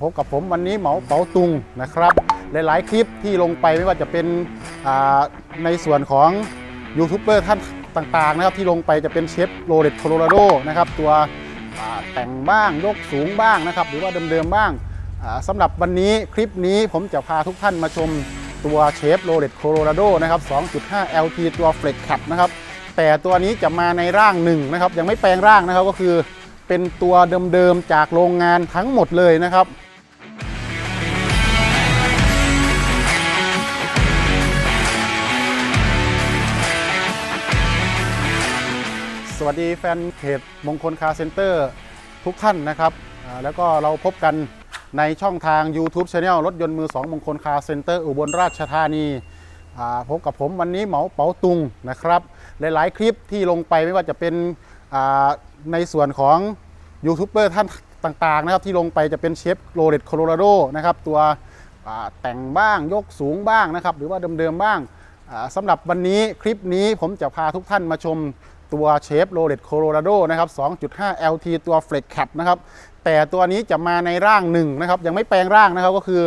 พบกับผมวันนี้เหมาเป๋าตุงนะครับ หลายๆ คลิปที่ลงไปไม่ว่าจะเป็นในส่วนของยูทูบเบอร์ท่านต่างๆนะครับที่ลงไปจะเป็นเชฟโรเลตโคโลราโดนะครับตัวแต่งบ้างยกสูงบ้างนะครับ หรือว่าเดิมๆบ้างสำหรับวันนี้คลิปนี้ผมจะพาทุกท่านมาชมตัวเชฟโรเลตโคโลราโดนะครับ 2.5 LT ตัว Flex Cap นะครับ แต่ตัวนี้จะมาในร่างหนึ่งนะครับ ยังไม่แปลงร่างนะครับก็คือ เป็นตัวเดิมๆจากโรงงานทั้งหมดเลยนะครับสวัสดีแฟนเพจมงคลคาร์เซ็นเตอร์ทุกท่านนะครับ แล้วก็เราพบกันในช่องทาง YouTube Channel รถยนต์มือ 2 มงคลคาร์เซ็นเตอร์อุบลราชธานีพบกับผมวันนี้เหมาเป๋าตุงนะครับ หลาย ๆ คลิปที่ลงไปไม่ว่าจะเป็น ในส่วนของยูทูบเบอร์ท่านต่างๆนะครับที่ลงไปจะเป็นเชฟโรเลตโคโลราโดนะครับตัวแต่งบ้างยกสูงบ้างนะครับ หรือว่าเดิมๆบ้างสำหรับวันนี้คลิปนี้ผมจะพาทุกท่านมาชมตัวเชฟโรเลตโคโลราโดนะครับ 2.5 LT ตัว Flex Cap นะครับ แต่ตัวนี้จะมาในร่างหนึ่งนะครับ ยังไม่แปลงร่างนะครับก็คือ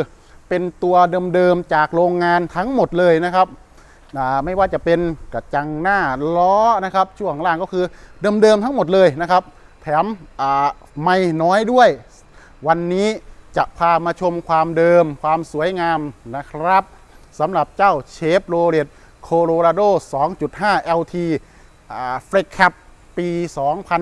เป็นตัวเดิมๆจากโรงงานทั้งหมดเลยนะครับ ไม่ว่าจะเป็นกระจังหน้าล้อนะครับ ช่วงล่างก็คือเดิมๆทั้งหมดเลยนะครับ แถมไม่น้อยด้วย วันนี้จะพามาชมความเดิมความสวยงามนะครับสำหรับเจ้าเชฟโรเลตโคโลราโด 2.5 LT เฟล็กแคปปี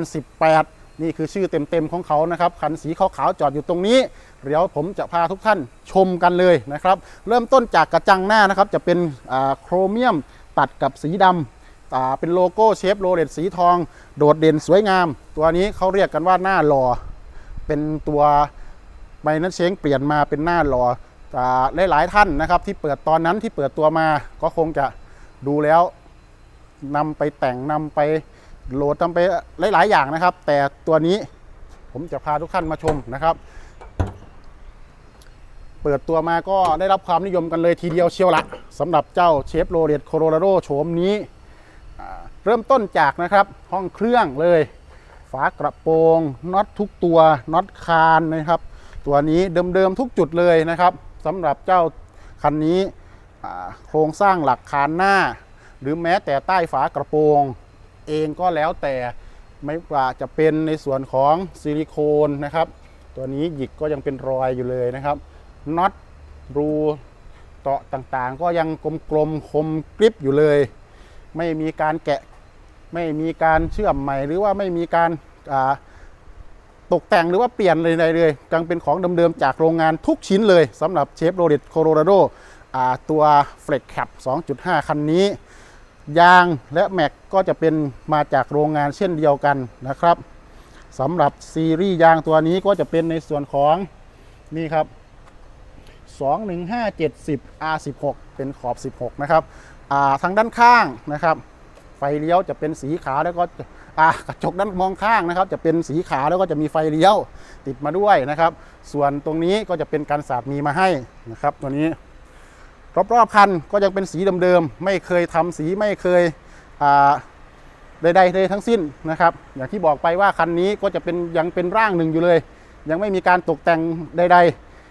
2018 นี่คือชื่อเต็มๆของเขานะครับคันสีขาวๆจอดอยู่ตรงนี้เดี๋ยวผมจะพาทุกท่านชมกันเลยนะครับ เริ่มต้นจากกระจังหน้านะครับ จะเป็นโครเมียมตัดกับสีดำอ่าเป็นโลโก้เชฟโรเลตสีทอง โดดเด่นสวยงาม ตัวนี้เขาเรียกกันว่าหน้าหล่อเป็นตัวไมนันเชงเปลี่ยนมาเป็นหน้าหล่ออ่าหลายๆท่านนะครับ ที่เปิดตอนนั้นที่เปิดตัวมาก็คงจะดูแล้วนำไปแต่งนำไป โหลดนำไปหลาย ๆ อย่างนะครับ แต่ตัวนี้ผมจะพาทุกท่านมาชมนะครับ เปิดตัวมาก็ได้รับความนิยมกันเลยทีเดียวเชียวละสำหรับเจ้าเชฟโรเลตโคโรราโดโฉมนี้ เริ่มต้นจากนะครับห้องเครื่องเลย ฝากระโปรงน็อตทุกตัวน็อตคานนะครับ ตัวนี้เดิม ๆ ทุกจุดเลยนะครับสำหรับเจ้าคันนี้โครงสร้างหลักคานหน้า หรือแม้แต่ใต้ฝากระโปรง เองก็แล้วแต่ไม่ว่าจะเป็นในส่วนของซิลิโคนนะครับ ตัวนี้หยิกก็ยังเป็นรอยอยู่เลยนะครับน็อตรูเตาะต่างๆ ก็ยังกลมๆคมกริบอยู่เลย ไม่มีการแกะไม่มีการเชื่อมใหม่หรือว่าไม่มีการตกแต่งหรือว่าเปลี่ยนเลยใดเลยยังเป็นของเดิมๆจากโรงงานทุกชิ้นเลยสำหรับเชฟโรเลตโคโรราโดตัว Flex Cap 2.5 คันนี้ ยางและแม็กก็จะเป็นมาจากโรงงานเช่นเดียวกันนะครับสำหรับซีรีส์ยางตัวนี้ก็จะเป็นในส่วนของนี่ครับ 21570 R16 เป็นขอบ 16 นะครับทางด้านข้างนะครับ ไฟเลี้ยวจะเป็นสีขาวแล้วก็กระจกด้านมองข้างนะครับ จะเป็นสีขาวแล้วก็จะมีไฟเลี้ยวติดมาด้วยนะครับ ส่วนตรงนี้ก็จะเป็นการสาดมีมาให้นะครับ ตัวนี้ รอบๆคันก็ยังเป็นสีเดิมๆไม่เคยทำสีไม่เคยใดๆเลยทั้งสิ้นนะครับ อย่างที่บอกไปว่าคันนี้ก็จะเป็นยังเป็นร่างหนึ่งอยู่เลย ยังไม่มีการตกแต่งใด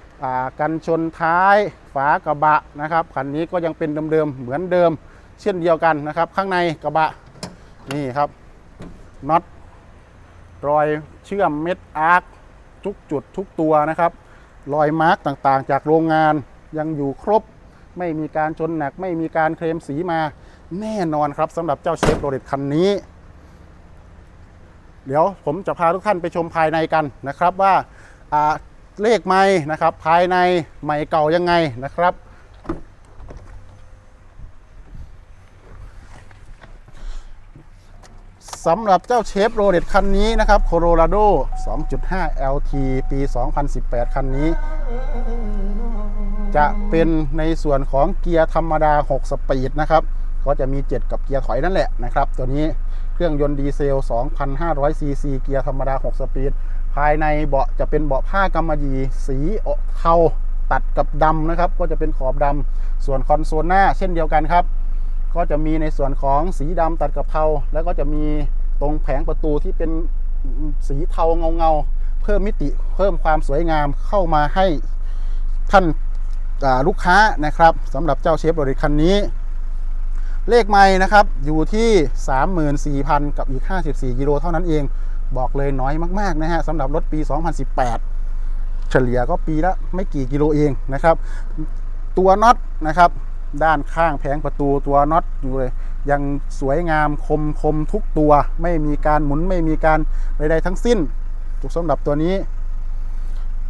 ๆกันชนท้ายฝากระบะนะครับคันนี้ก็ยังเป็นเดิมๆเหมือนเดิม เช่นเดียวกันนะครับ ข้างในกระบะนี่ครับน็อตรอยเชื่อมเม็ดอาร์คทุกจุดทุกตัวนะครับ รอยมาร์กต่างๆ จากโรงงานยังอยู่ครบ ไม่มีการชนหนัก ไม่มีการเคลมสีมาแน่นอนครับสำหรับเจ้าเชฟโรเลตคันนี้ เดี๋ยวผมจะพาทุกท่านไปชมภายในกันนะครับว่าเลขไม้นะครับ ภายในใหม่เก่ายังไงนะครับสำหรับเจ้าเชฟโรเลตคันนี้นะครับโคโรราโด 2.5 LT ปี 2018 คันนี้ จะเป็นในส่วนของเกียร์ธรรมดา 6 สปีดนะครับ ก็จะมี 7 กับเกียร์ถอยนั่นแหละนะครับ ตัวนี้เครื่องยนต์ดีเซล 2,500 ซีซี เกียร์ธรรมดา 6 สปีด ภายในเบาะจะเป็นเบาะผ้ากำมะหยี่สีเทาตัดกับดำนะครับ ก็จะเป็นขอบดำ ส่วนคอนโซลหน้าเช่นเดียวกันครับ ก็จะมีในส่วนของสีดำตัดกับเทา แล้วก็จะมีตรงแผงประตูที่เป็นสีเทาเงาๆเพิ่มมิติเพิ่มความสวยงามเข้ามาให้ท่าน ลูกค้านะครับสำหรับเจ้าเชฟโรเลตคันนี้ เลขไม่นะครับอยู่ที่ 34,000 กับอีก 54กิโลเท่านั้นเอง บอกเลยน้อยมาก ๆ นะฮะสำหรับรถปี 2018 เฉลี่ยก็ปีละไม่กี่กิโลเองนะครับ ตัวน็อตนะครับด้านข้างแผงประตูตัวน็อตอยู่เลย ยังสวยงามคมคมทุกตัว ไม่มีการหมุนไม่มีการใดๆทั้งสิ้นถูกสำหรับตัวนี้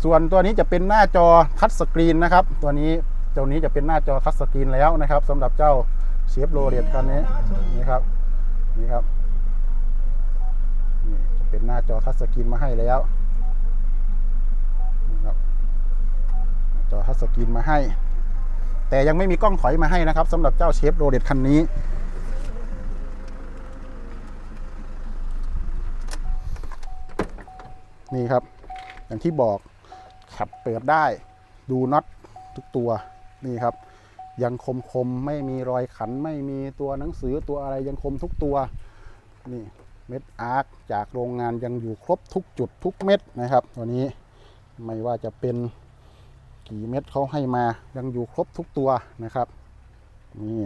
ส่วนตัวนี้จะเป็นหน้าจอทัชสกรีนนะครับ ตัวนี้ตัวนี้จะเป็นหน้าจอทัชสกรีนแล้วนะครับสำหรับเจ้าเชฟโรเลตคันนี้นี่ครับนี่ครับนี่จะเป็นหน้าจอทัชสกรีนมาให้แล้วนี่ครับจอทัชสกรีนมาให้ แต่ยังไม่มีกล้องถอยมาให้นะครับสำหรับเจ้าเชฟโรเลตคันนี้นี่ครับ อย่างที่บอก ขับเปิดได้ ดูน็อตทุกตัวนี่ครับ ยังคมคมไม่มีรอยขันไม่มีตัวหนังสือตัวอะไรยังคมทุกตัวนี่เม็ดอาร์คจากโรงงานยังอยู่ครบทุกจุดทุกเม็ดนะครับ ตัวนี้ไม่ว่าจะเป็นกี่เม็ดเขาให้มายังอยู่ครบทุกตัวนะครับนี่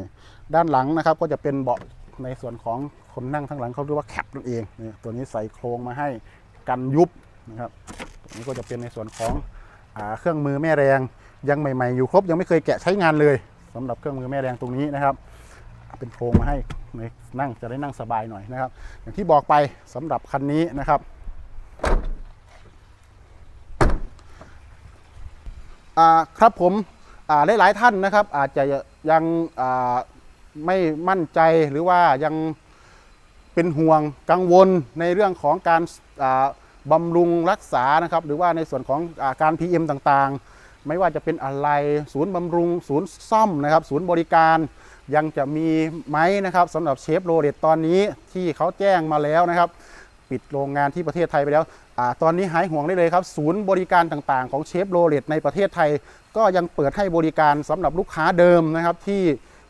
ด้านหลังนะครับก็จะเป็นเบาะในส่วนของคนนั่งทั้างหลังเขาเรียกว่าแคปนั่นเองนี่ตัวนี้ใส่โครงมาให้กันยุบนะครับอันนี้ก็จะเป็นในส่วนของ เครื่องมือแม่แรงยังใหม่ ๆ อยู่ครบยังไม่เคยแกะใช้งานเลยสำหรับเครื่องมือแม่แรงตรงนี้นะครับ เป็นโครงมาให้นั่งจะได้นั่งสบายหน่อยนะครับ อย่างที่บอกไปสำหรับคันนี้นะครับครับผมอ่าหลายๆท่านนะครับ อาจจะยังไม่มั่นใจหรือว่ายังเป็นห่วงกังวลในเรื่องของการา บำรุงรักษานะครับ หรือว่าในส่วนของอาการ PM ต่างๆ ไม่ว่าจะเป็นอะไรศูนย์บำรุง ศูนย์ซ่อมนะครับ ศูนย์บริการยังจะมีไหมนะครับสำหรับเชฟโรเลตตอนนี้ที่เขาแจ้งมาแล้วนะครับ ปิดโรงงานที่ประเทศไทยไปแล้วอตอนนี้หายห่วงได้เลยครับ ศูนย์บริการต่างๆ ของเชฟโรเลตในประเทศไทย ก็ยังเปิดให้บริการสำหรับลูกค้าเดิมนะครับที่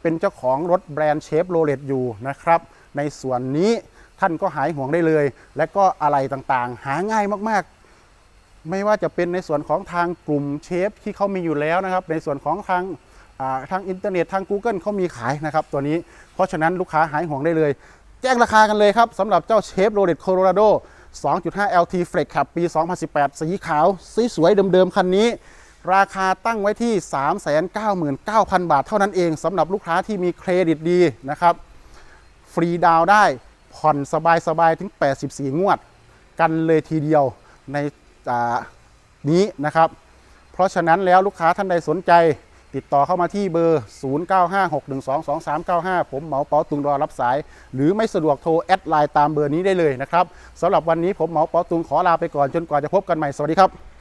เป็นเจ้าของรถแบรนด์เชฟโรเลตอยู่นะครับ ในส่วนนี้ ท่านก็หายห่วงได้เลย และก็อะไรต่างๆ หาง่ายมากๆ ไม่ว่าจะเป็นในส่วนของทางกลุ่มเชฟที่เขามีอยู่แล้วนะครับ ในส่วนของทางทางอินเทอร์เน็ตทาง Google เขามีขายนะครับตัวนี้ เพราะฉะนั้นลูกค้าหายห่วงได้เลย แจ้งราคากันเลยครับสำหรับเจ้าเชฟโรเลตโคโลราโด2.5 LT Flex Cab ปี 2018 สีขาวสีสวยเดิมๆ คันนี้ ราคาตั้งไว้ที่ 399,000 บาทเท่านั้นเองสำหรับลูกค้าที่มีเครดิตดีนะครับ ฟรีดาวได้ ผ่อนสบายๆถึง 84 งวด กันเลยทีเดียวในอ่านี้นะครับ เพราะฉะนั้นแล้วลูกค้าท่านใดสนใจ ติดต่อเข้ามาที่เบอร์ 0956122395 ผมเหมาเป๋าตุงรอรับสาย หรือไม่สะดวกโทรแอดไลน์ตามเบอร์นี้ได้เลยนะครับสำหรับวันนี้ผมเหมาเป๋าตุงขอลาไปก่อนจนกว่าจะพบกันใหม่สวัสดีครับ